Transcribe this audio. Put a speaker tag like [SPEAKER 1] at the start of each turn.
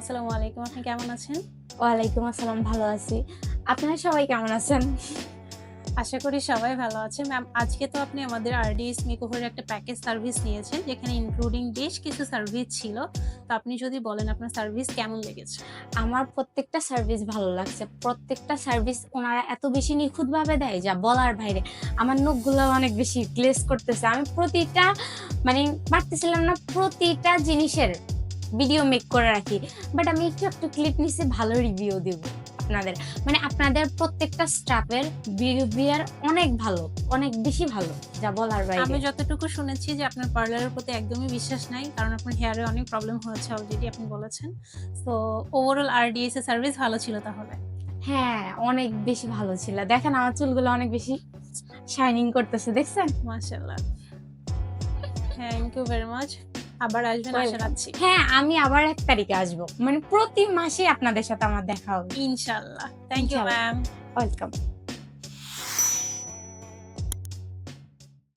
[SPEAKER 1] আসসালামু আলাইকুম। আপনি কেমন আছেন?
[SPEAKER 2] ওয়ালাইকুম আসসালাম ভালো আছি। আপনারা সবাই কেমন আছেন?
[SPEAKER 1] আশা করি সবাই ভালো আছে ম্যাম আজকে তো আপনি আমাদের আরডিএস মেকওভারের একটা প্যাকেজ সার্ভিস নিয়েছেন যেখানে ইনক্লুডিং বেশ কিছু সার্ভিস ছিল। তো আপনি যদি বলেন আপনার সার্ভিস কেমন লেগেছে?
[SPEAKER 2] আমার প্রত্যেকটা সার্ভিস ভালো লাগছে। প্রত্যেকটা সার্ভিস ওনারা এত বেশি নিখুঁতভাবে দেয় যা বলার বাইরে। আমার নখগুলো অনেক বেশি গ্লেজ করতেছে। আমি প্রতিটা মানে পারতেছিলাম না প্রতিটা জিনিসের ভিডিও মেক করে রাখি। বাট আমি একটু একটু ক্লিপ নিচে ভালো রিভিউ দেব আপনাদের। মানে আপনাদের প্রত্যেকটা স্টাফের বিহেভিয়ার অনেক ভালো অনেক বেশি ভালো যা বলার
[SPEAKER 1] আমি যতটুকু শুনেছি যে আপনার পার্লারের প্রতি একদমই বিশ্বাস নাই কারণ আপনার হেয়ারে অনেক প্রবলেম হয়েছে অলরেডি আপনি বলেছেন। তো ওভারঅল আরডিএস এর সার্ভিস ভালো ছিল তাহলে।
[SPEAKER 2] হ্যাঁ অনেক বেশি ভালো ছিল। দেখেন আমার চুলগুলো অনেক বেশি শাইনিং করতেছে দেখছেন?
[SPEAKER 1] মাশাআল্লাহ। থ্যাংক ইউ ভেরি মাচ আবার আসবেন আশা রাখছি।
[SPEAKER 2] হ্যাঁ আমি আবার এক তারিখে আসব। মানে প্রতি মাসে আপনাদের সাথে আমার দেখা হবে।
[SPEAKER 1] ইনশাআল্লাহ থ্যাংক ইউ। Ma'am
[SPEAKER 2] welcome